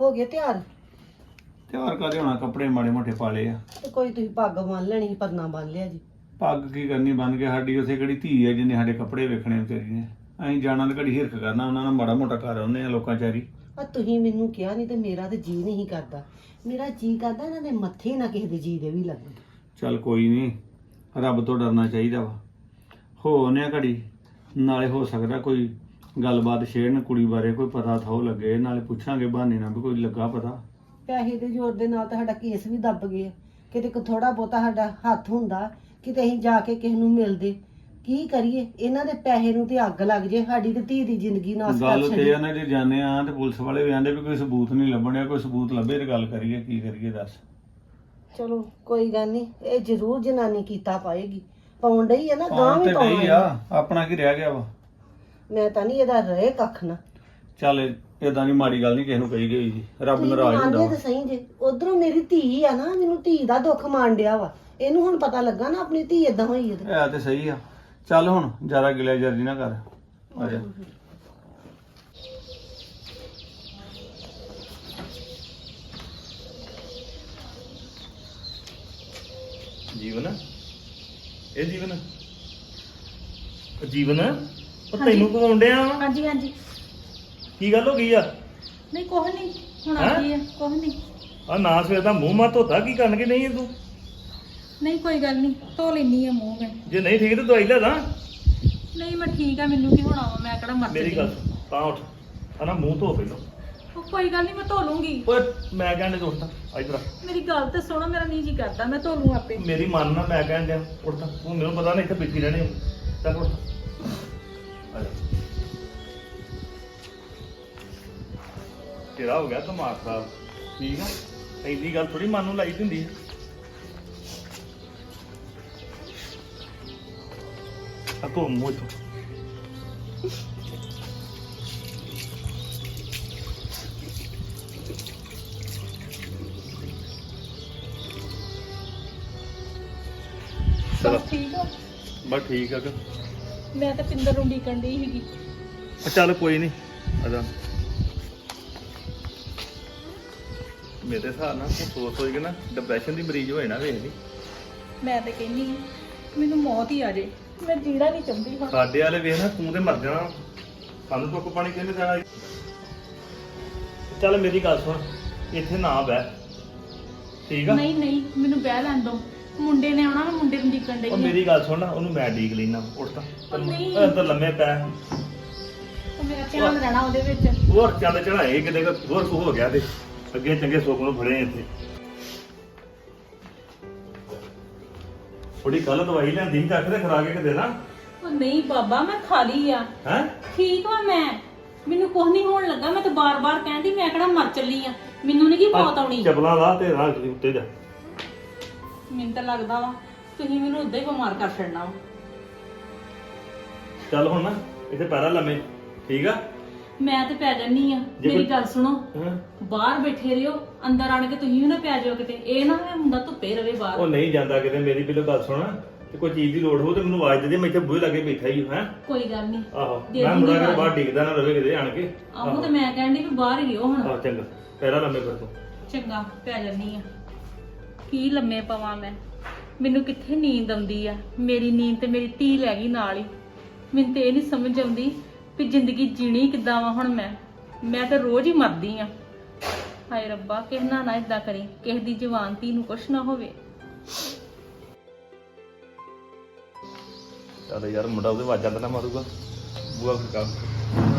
ਹੋ ਗਏ ਤਿਆਰ? ਤਿਉਹਾਰ ਕਾਦੇ ਹੋਣਾ? ਕੱਪੜੇ ਮਾੜੇ ਮੋਟੇ ਪਾ ਲਏ ਆ। ਤੇ ਕੋਈ ਤੁਸੀਂ ਪੱਗ ਬੰਨ ਲੈਣੀ ਸੀ ਪਰਨਾ ਬੰਨ ਲਿਆ ਜੀ। ਪੱਗ ਕੀ ਕਰਨੀ? ਬਣ ਕੇ ਸਾਡੀ ਉਸੇ ਕਿਹੜੀ ਧੀ ਹੈ ਜਿਹਨੇ ਸਾਡੇ ਕੱਪੜੇ ਵੇਖਣੇ ਵਿਚਾਰੀ ਨੇ। ਅਸੀਂ ਜਾਣਾ ਤੇ ਘੜੀ ਹਿਰਖ ਕਰਨਾ ਉਹਨਾਂ ਨਾਲ ਮਾੜਾ ਮੋਟਾ ਕਰ ਆਉਂਦੇ ਆ ਲੋਕਾਂ ਚਾਰੀ ਆ ਤੁਸੀਂ ਮੈਨੂੰ ਕਿਹਾ ਨਹੀਂ ਤੇ ਮੇਰਾ ਤੇ ਜੀ ਨਹੀਂ ਕਰਦਾ। ਮੇਰਾ ਜੀ ਕਰਦਾ ਇਹਨਾਂ ਦੇ ਮੱਥੇ ਨਾ ਕਿਸੇ ਦੇ ਜੀ ਦੇ ਵੀ ਲੱਗੇ ਚੱਲ ਕੋਈ ਨਹੀਂ ਰੱਬ ਤੋਂ ਡਰਨਾ ਚਾਹੀਦਾ ਵਾ। ਹੋ ਨੇ ਘੜੀ ਨਾਲੇ ਹੋ ਸਕਦਾ ਕੋਈ ਗੱਲਬਾਤ ਛੇੜਨ ਕੁੜੀ ਬਾਰੇ ਕੋਈ ਪਤਾ ਥਾਉ ਲੱਗੇ ਨਾਲੇ ਪੁੱਛਾਂਗੇ ਬਹਾਨੇ ਨਾਲ ਵੀ ਕੋਈ ਲੱਗਾ ਪਤਾ। ਪੈਸੇ ਦੇ ਜ਼ੋਰ ਦੇ ਨਾਲ ਤਾਂ ਸਾਡਾ ਕੇਸ ਵੀ ਦੱਬ ਗਿਆ ਕਿਤੇ ਕੋ ਥੋੜਾ ਬਹੁਤਾ ਸਾਡਾ ਹੱਥ ਹੁੰਦਾ ਕਿਤੇ ਅਸੀਂ ਜਾ ਕੇ ਕਿਸੇ ਨੂੰ ਮਿਲਦੇ। ਕੀ ਕਰੀਏ? ਇਹਨਾਂ ਦੇ ਪੈਸੇ ਨੂੰ ਤੇ ਅੱਗ ਲੱਗ ਜੇ ਸਾਡੀ ਤੇ ਧੀ ਦੀ ਜ਼ਿੰਦਗੀ ਨਾਸ ਕਰ ਗੱਲ ਤੇ ਛੱਡੀ। ਇਹਨਾਂ ਜੇ ਜਾਣੇ ਆ ਤੇ ਪੁਲਿਸ ਵਾਲੇ ਵੀ ਆਂਦੇ ਵੀ ਕੋਈ ਸਬੂਤ ਨਹੀਂ ਲੱਭਣਿਆ ਕੋਈ ਸਬੂਤ ਲੱਭੇ ਤੇ ਗੱਲ ਕਰੀਏ ਕੀ ਕਰੀਏ ਦੱਸ। ਚਲੋ ਕੋਈ ਗੱਲ ਨਹੀਂ ਇਹ ਜ਼ਰੂਰ ਜਨਾਨੀ ਕੀਤਾ ਪਾਏਗੀ। ਪਾਉਣ ਡਈ ਹੈ ਨਾ ਗਾਂ ਵੀ ਤੇ ਪਾਉਣਾ ਆ ਆਪਣਾ ਕੀ ਰਹਿ ਗਿਆ ਵਾ? ਮੈਂ ਤਾਂ ਨਹੀਂ ਇਹਦਾ ਰਹੇ ਕੱਖ ਨਾ। ਚੱਲ ਇਦਾਂ ਦੀ ਮਾੜੀ ਗੱਲ ਨਹੀਂ ਕਿਸੇ ਨੂੰ ਕਹੀ ਗਈ ਜੀ। ਰੱਬ ਤੁਸੀਂ ਨਾਰਾਜ਼ ਹੁੰਦਾ ਮੰਨਦੇ ਵਾ। ਤਾਂ ਸਹੀ ਜੇ। ਉਧਰੋਂ ਮੇਰੀ ਧੀ ਆ ਨਾ ਮੈਨੂੰ ਧੀ ਦਾ ਦੁੱਖ ਮਾਣ ਡਿਆ ਵਾ। ਇਹਨੂੰ ਹੁਣ ਪਤਾ ਲੱਗਾ ਨਾ ਆਪਣੀ ਧੀ ਇਦਾਂ ਹੋਈ ਤੇ। ਇਹ ਤੇ ਸਹੀ ਆ। ਚੱਲ ਹੁਣ ਜ਼ਿਆਦਾ ਗਿਲਿਆ ਜਰਦੀ ਨਾ ਕਰ। ਆ ਜਾ। ਜੀਵਨ? ਇਹ ਜੀਵਨ? ਜੀਵਨ? ਉਹ ਤੈਨੂੰ ਕਮਾਉਣ ਡਿਆ ਵਾ। ਹਾਂਜੀ ਹਾਂਜੀ। ਕੀ ਗੱਲ ਹੋ ਗਈ ਆ? ਨਹੀਂ ਕੁਛ ਨਹੀਂ। ਹੁਣ ਹੈਂ? ਆ ਗਈ ਆ ਕੁਛ ਨਹੀਂ। ਆ ਨਾ ਸਵੇਰ ਦਾ ਮੂੰਹ ਮਾ ਧੋਤਾ ਕੀ ਕਰਨਗੇ ਨਹੀਂ ਤੂੰ? ਨਹੀਂ ਕੋਈ ਗੱਲ ਨਹੀਂ। ਧੋ ਲੈਣੀ ਆ ਮੂੰਹ ਮੈਂ। ਜੇ ਨਹੀਂ ਠੀਕ ਤੇ ਦਵਾਈ ਲੈ ਦਾਂ ਨਹੀਂ ਮੈਂ ਠੀਕ ਆ। ਮੈਨੂੰ ਕੀ ਹੋਣਾ ਵਾ? ਮੈਂ ਕਿਹੜਾ ਮਰ ਮੇਰੀ ਗੱਲ ਸੁਣ, ਤਾਂ ਉੱਠ। ਆ ਨਾ ਮੂੰਹ ਧੋ ਪਹਿਲਾਂ। ਕੋਈ ਗੱਲ ਨਹੀਂ ਮੈਂ ਧੋ ਲੂੰਗੀ। ਓਏ ਮੈਂ ਕਹਿੰਦੇ ਤੂੰ ਉੱਠ ਇਧਰ ਆ। ਮੇਰੀ ਗੱਲ ਤੇ ਸੁਣੋ ਮੇਰਾ ਨਹੀਂ ਜੀ ਕਰਦਾ। ਮੈਂ ਧੋ ਲੂੰ ਆਪੇ। ਮੇਰੀ ਮੰਨ ਨਾ ਮੈਂ ਕਹਿਣ ਡਿਆ ਉੱਠ ਤਾਂ। ਤੂੰ ਮੈਨੂੰ ਪਤਾ ਨਹੀਂ ਇੱਥੇ ਬੈਠੀ ਰਹਿਣੀ ਹੋ। ਚੱਲ ਉੱਠ। ਤੇਰਾ ਹੋ ਗਿਆ ਦਿਮਾਗ ਖਰਾਬ ਠੀਕ ਆ? ਐਡੀ ਗੱਲ ਥੋੜੀ ਮਨ ਨੂੰ ਲਾਈ ਦੀ ਹੁੰਦੀ ਹੈ ਆ ਤੋ ਤੋਂ ਚਲੋ ਠੀਕ ਆ? ਬਸ ਠੀਕ ਆ ਕਿ। ਮੈਂ ਤਾਂ ਪਿੰਦਰ ਨੂੰ ਡੀਕਣ ਡਈ ਸੀਗੀ। ਆ ਚੱਲ ਕੋਈ ਨਹੀਂ ਆ ਜਾ। ਮੇਰੇ ਹਿਸਾਬ ਨਾਲ ਤੂੰ ਸੋਚ ਕੇ ਨਾ ਡਿਪਰੈਸ਼ਨ ਦੀ ਮਰੀਜ਼ ਹੋਏ ਨਾ ਵੇਖ ਲਈ। ਮੈਂ ਤਾਂ ਕਹਿੰਨੀ ਆ ਮੈਨੂੰ ਮੌਤ ਹੀ ਆ ਜੇ ਮੈਂ ਜੀਣਾ ਨਹੀਂ ਚਾਹੁੰਦੀ ਹੁਣ। ਸਾਡੇ ਵਾਲੇ ਵੇਖ ਨਾ ਤੂੰ ਤੇ ਮਰ ਜਾਣਾ। ਸਾਨੂੰ ਧੁੱਪ ਪਾਣੀ ਕਿਹਨੇ ਦੇਣਾ? ਚੱਲ ਮੇਰੀ ਗੱਲ ਸੁਣ ਇੱਥੇ ਨਾ ਬਹਿ। ਠੀਕ ਆ? ਨਹੀਂ ਨਹੀਂ ਮੈਨੂੰ ਬਹਿ ਲੈਣ ਦੋ। ਮੁੰਡੇ ਨੇ ਆਉਣਾ ਮੈਂ ਮੁੰਡੇ ਨੂੰ ਡੀਕਣ ਡਈ ਉਹ ਆ ਮੇਰੀ ਗੱਲ ਸੁਣ ਨਾ ਉਹਨੂੰ ਮੈਂ ਡੀਕ ਲੈਣਾ ਉੱਠ ਤਾਂ। ਉਹ ਨਹੀਂ। ਅੰਦਰ ਲੰਮੇ ਪੈ। ਉਹ ਮੇਰਾ ਧਿਆਨ ਰਹਿਣਾ ਉਹਦੇ ਵਿੱਚ। ਹੋਰ ਚੰਦ ਚੜਾਏ ਕਿਤੇ ਕੁ ਹੋਰ ਕੁ ਹੋ ਗਿਆ ਤੇ। ਅੱਗੇ ਚੰਗੇ ਸੁੱਖ ਨੂੰ ਫੜੇ ਇੱਥੇ। ਥੋੜੀ ਕੱਲ ਦਵਾਈ ਲੈਂਦੀ ਸੀ ਚੱਕ ਤੇ ਖਰਾ ਕੇ ਕਿਤੇ ਨਾ। ਉਹ ਨਹੀਂ ਬਾਬਾ ਮੈਂ ਖਾ ਲਈ ਆ। ਹੈ? ਠੀਕ ਵਾ ਮੈਂ। ਮੈਨੂੰ ਕੁਝ ਨਹੀਂ ਹੋਣ ਲੱਗਾ ਮੈਂ ਤਾਂ ਬਾਰ-ਬਾਰ ਕਹਿੰਦੀ ਮੈਂ ਕਿਹੜਾ ਮਰ ਚੱਲੀ ਆ। ਮੈਨੂੰ ਨਹੀਂ ਕੀ ਮੌਤ ਆਉਣੀ। ਚਪਲਾਂ ਲਾ ਤੇ ਦੀ ਉੱਤੇ ਜਾ। ਮੈਨੂੰ ਤਾਂ ਲੱਗਦਾ ਵਾ ਤੁਸੀਂ ਮੈਨੂੰ ਉਦਾਂ ਹੀ ਬਿਮਾਰ ਕਰ ਛੱਡਣਾ ਵਾ। ਚੱਲ ਹੁਣ ਨਾ ਇੱਥੇ ਪੈਰਾ ਲੰਮੇ। ਠੀਕ ਆ? ਮੈਂ ਤੇ ਪੈ ਜਾਨੀ ਆ। ਜੇ ਮੇਰੀ ਕੋਈ- ਗੱਲ ਸੁਣੋ। ਹਾਂ। ਬਾਹਰ ਬੈਠੇ ਰਿਓ ਅੰਦਰ ਆਣ ਕੇ ਤੁਸੀਂ ਵੀ ਨਾ ਪੈ ਜਾਓ ਕਿਤੇ। ਇਹ ਨਾ ਹੋਵੇ ਮੁੰਡਾ ਧੁੱਪੇ ਰਵੇ ਉਹ ਬਾਹਰ ਨਹੀਂ ਜਾਂਦਾ ਕਿਤੇ ਮੇਰੀ ਪਹਿਲਾਂ ਗੱਲ ਸੁਣ। ਤੇ ਕੋਈ ਚੀਜ਼ ਦੀ ਲੋੜ ਹੋ ਤੇ ਮੈਨੂੰ ਆਵਾਜ਼ ਦੇ ਦੇ ਮੈਂ ਇੱਥੇ ਬੂਹੇ ਲਾਗੇ ਬੈਠਾ ਹੀ ਹਾਂ ਕੋਈ ਗੱਲ ਨਹੀਂ। ਆਹੋ ਦੇ ਮੈਂ ਦੂੰਗੀ ਮੁੰਡਾ ਕਰ ਆਵਾਜ਼। ਬਾਹਰ ਡਿੱਗਦਾ ਨਾ ਰਵੇ ਕਿਤੇ ਆਣ ਕੇ। ਆਹੋ ਤੇ ਮੈਂ ਕਹਿੰਦੀ ਵੀ ਬਾਹਰ ਹੀ ਰਿਓ ਹੁਣ। ਆਹ ਚੰਗਾ। ਪੈਰਾ ਲੰਮੇ ਕਰ ਤੂੰ। ਚੰਗਾ ਪੈ ਜਾਨੀ ਆ। ਕੀ ਲੰਮੇ ਪਵਾਂ ਮੈਂ? ਮੈਨੂੰ ਕਿੱਥੇ ਨੀਂਦ ਆਉਂਦੀ ਆ? ਮੇਰੀ ਨੀਂਦ ਤੇ ਮੇਰੀ ਧੀ ਲੈ ਗਈ ਨਾਲ ਹੀ। ਮੈਨੂੰ ਤੇ ਇਹ ਨਹੀਂ ਸਮਝ ਆਉਂਦੀ ਵੀ ਜ਼ਿੰਦਗੀ ਜੀਣੀ ਕਿੱਦਾਂ ਵਾ ਹੁਣ ਮੈਂ। ਮੈਂ ਤਾਂ ਰੋਜ਼ ਹੀ ਮਰਦੀ ਆ। ਹਾਏ ਰੱਬਾ ਕਿਸ ਨਾਲ ਨਾ ਇਦਾਂ ਕਰੀ। ਕਿਸੇ ਦੀ ਜਵਾਨ ਧੀ ਨੂੰ ਕੁਛ ਨਾ ਹੋਵੇ। ਚੱਲ ਯਾਰ ਮੁੰਡਾ ਉਹਦੇ ਵਾਜਾਂ ਤਾਂ ਨਾ ਮਾਰੂਗਾ। ਬੂਆ ਖੜਕਾ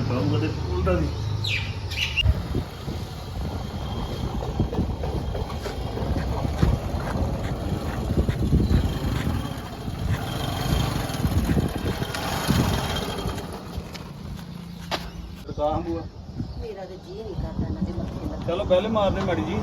ਮਾਰੂਗਾ ਤੇ ਉਲਟਾ ਦੀ ਕਾਂ ਬੂਆ ਮੇਰਾ ਤੇ ਜੀ ਨਹੀਂ ਕਰਦਾ ਇਹਨਾਂ ਦੇ ਮੱਥੇ ਲੱਗ ਚਲੋ ਪਹਿਲੇ ਮਾਰਦੇ ਮਾੜੀ ਜੀ।